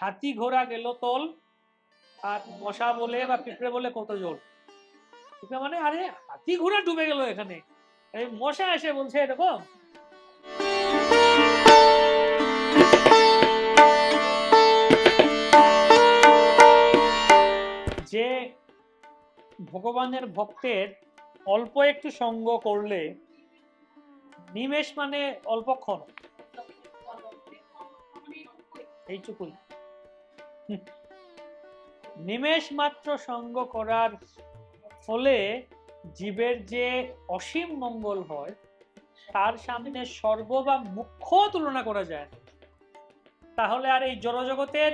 হাতি ঘোড়া গেল তল, আর মশা বলে বা পিঁপড়ে বলে কত জোর। মানে আরে, হাতি ঘোড়া ডুবে গেল এখানে। মশা এসে বলছে, এরকম। যে ভগবানের ভক্তের অল্প একটু সঙ্গ করলে, নিমেষ মানে অল্পক্ষণ। এইটুকুই। নিমেষ মাত্র সঙ্গ করার ফলে জীবের যে অসীম মঙ্গল হয় তার সামনে সর্ব বা মুখ্য তুলনা করা যায় না। তাহলে আর এই জড়জগতের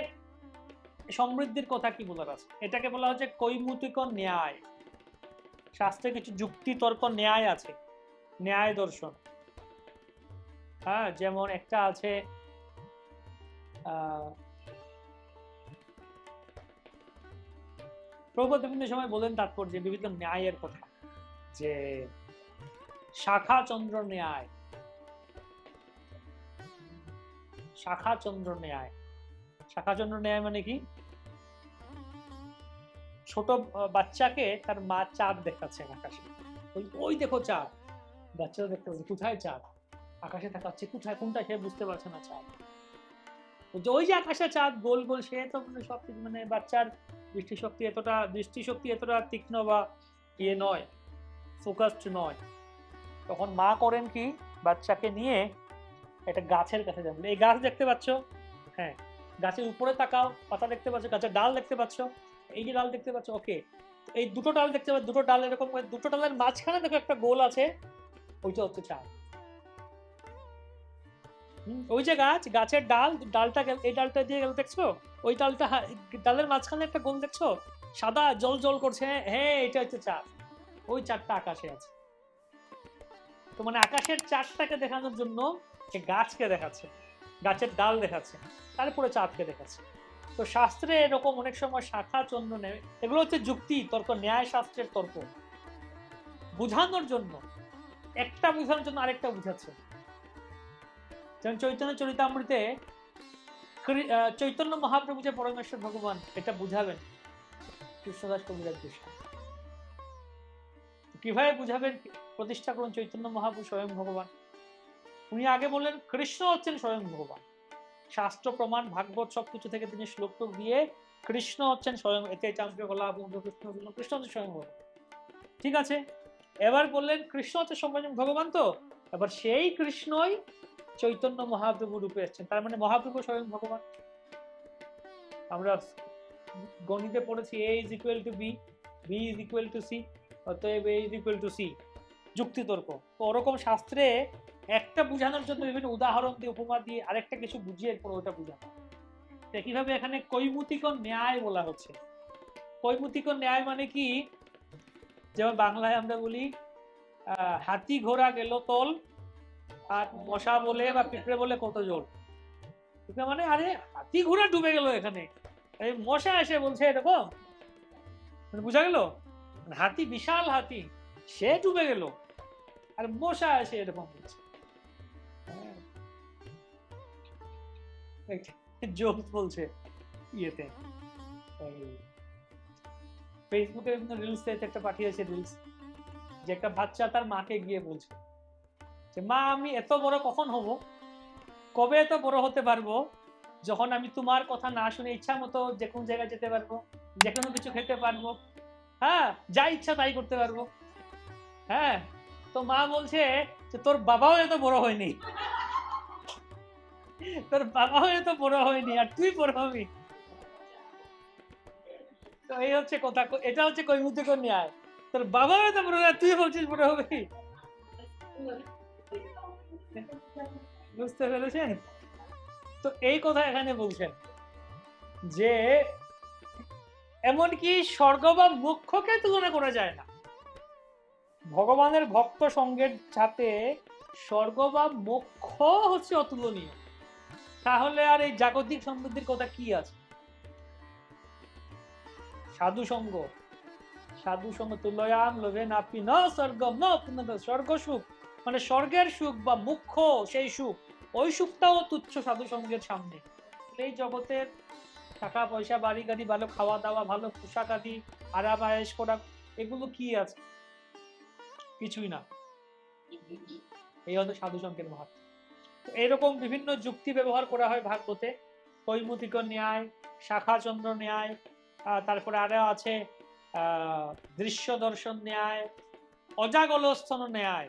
সমৃদ্ধির কথা কি বলার আছে? এটাকে বলা হচ্ছে কৈমুতিক ন্যায়। শাস্ত্রে কিছু যুক্তি তর্ক ন্যায় আছে ন্যায় দর্শন। হ্যাঁ যেমন একটা আছে আহ, প্রভুপাদ বিভিন্ন সময় বলেন তাৎপর্য বিভিন্ন ন্যায়ের কথা, যে শাখা চন্দ্র ন্যায় শাখা চন্দ্র ন্যায়। শাখা চন্দ্র ন্যায় মানে কি? ছোট বাচ্চাকে তার মা চাঁদ দেখাচ্ছেন আকাশে। ওই দেখো চাঁদ। বাচ্চারা দেখতে পাচ্ছে, কোথায় চাঁদ? আকাশে তাকাচ্ছে, কোথায়, কোনটা সে বুঝতে পারছে না চাঁদ। ওই যে আকাশে চাঁদ, গোল গোল, সে তো মানে সব মানে বাচ্চার দৃষ্টিশক্তি এতটা দৃষ্টিশক্তি এতটা তীক্ষ্ণ বা ইয়ে নয় ফোকাসড নয়। তখন মা করেন কি বাচ্চাকে নিয়ে একটা গাছের কাছে যান। এই গাছ দেখতে পাচ্ছ? হ্যাঁ গাছের উপরে তাকাও পাতা দেখতে পাচ্ছ গাছের ডাল দেখতে পাচ্ছ। এই যে ডাল দেখতে পাচ্ছ ওকে। এই দুটো ডাল দেখতে পাচ্ছ দুটো ডাল এরকম দুটো ডালের মাঝখানে দেখো একটা গোল আছে ওইটা হচ্ছে হুম, ওই যে গাছ, গাছের ডাল, ডালটা এই ডালটা দিয়ে গেল, দেখছ? ওই ডালটা ডালের মাঝখানে একটা গোল, দেখছ? সাদা জল জল করছে হ্যাঁ এটা হচ্ছে চাঁদ ওই চাঁদটা আকাশে আছে। তো মানে আকাশের চাঁদটাকে দেখানোর জন্য সে গাছকে দেখাচ্ছে, গাছের ডাল দেখাচ্ছে, তারপরে চাঁদকে দেখাচ্ছে। তো শাস্ত্রে এরকম অনেক সময় শাখা, চন্দ্র নেয় এগুলো হচ্ছে যুক্তি, তর্ক ন্যায় শাস্ত্রের তর্ক। বুঝানোর জন্য, একটা বুঝানোর জন্য আরেকটা বুঝাচ্ছে। যেমন চৈতন্য চরিতামৃতে চৈতন্য মহাপ্রভু যে পরমেশ্বর ভগবান, এটা বুঝাবেন। কৃষ্ণদাস কবিরাজ কৃষ্ণ। কীভাবে বুঝাবেন? প্রতিষ্ঠা করুন চৈতন্য মহাপ্রভু স্বয়ং ভগবান। উনি আগে বললেন, কৃষ্ণ হচ্ছেন স্বয়ং ভগবান। শাস্ত্র, প্রমাণ, ভাগবত সবকিছু থেকে তিনি শ্লোক টোক দিয়ে কৃষ্ণ হচ্ছেন স্বয়ং এতে চাম্প্য কলা কৃষ্ণ কৃষ্ণ হচ্ছে স্বয়ং ভগবান। ঠিক আছে? এবার বললেন, কৃষ্ণ হচ্ছে স্বয়ং ভগবান তো? এবার সেই কৃষ্ণই চৈতন্য মহাপ্রভু রূপে এসেছেন। তার মানে মহাপ্রভু স্বয়ং ভগবান। আমরা গণিতে পড়েছি A is equal to B B is equal to C অতএব A is equal to C যুক্তিতর্ক। তো ওরকম শাস্ত্রে একটা বোঝানোর জন্য বিভিন্ন উদাহরণ দিয়ে, উপমা দিয়ে আরেকটা কিছু বুঝিয়ে এরপর ওটা বোঝানো। একইভাবে এখানে কৈমুতিক ন্যায় বলা হচ্ছে। কৈমুতিক ন্যায় মানে কি? যেমন বাংলায় আমরা বলি হাতি ঘোড়া গেল তল আর মশা বলে বা পিঁপড়ে বলে কত জোর। পিঁপড়ে মানে আরে, হাতি ঘোড়া ডুবে গেল এখানে। মশা এসে বলছে এরকম মানে বুঝা গেল? হাতি, বিশাল হাতি, সে ডুবে গেল। আর মশা এসে এরকম বলছে। জোক বলছে ইয়েতে। ফেসবুকে রিলস একটা পাঠিয়েছে রিলস যে একটা বাচ্চা তার মাকে গিয়ে বলছে। যে, মা, আমি এত বড় কখন হব? কবে এত বড় হতে পারব? যখন আমি তোমার কথা না শুনে ইচ্ছা মতো যে কোনো জায়গায় যেতে পারব, যে কোনো কিছু খেতে পারব হ্যাঁ যা ইচ্ছা তাই করতে পারব। হ্যাঁ তো মা বলছে যে, তোর বাবাও এত বড় হয়নি। তোর বাবাও এত বড় হয়নি আর তুই বড় হবি। তো এই হচ্ছে কথা। এটা হচ্ছে কৈমুতিক ন্যায়। তোর বাবাও এত বড় তুই বলছিস বড় হবি? বুঝতে পেরেছেন? তো এই কথা এখানে বলছেন যে, এমনকি স্বর্গ বা মুখ্যকে তুলনা করা যায় না। ভগবানের ভক্ত সঙ্গের সাথে স্বর্গ বা মোক্ষ হচ্ছে অতুলনীয়। তাহলে আর এই জাগতিক সমৃদ্ধির কথা কি আছে? সাধু সঙ্গ। সাধু সঙ্গ তুলয়াম, লোভে নাপি ন, স্বর্গম ন স্বর্গ সুখ মানে স্বর্গের সুখ বা মুখ্য সেই সুখ, ওই সুখটাও তুচ্ছ সাধু সঙ্গের সামনে। এই জগতের টাকা, পয়সা, বাড়ি গাড়ি, ভালো খাওয়া দাওয়া ভালো পোশাক আদি আরাম, আয়েস করা এগুলো কি আছে? কিছুই না। এই হলো সাধু সঙ্গের মাহাত্ম এরকম বিভিন্ন যুক্তি ব্যবহার করা হয় ভাগবতে। কৈমুতিক ন্যায়, শাখাচন্দ্র ন্যায় তারপরে আরও আছে দৃশ্য দর্শন ন্যায়, অজাগলস্থন ন্যায়।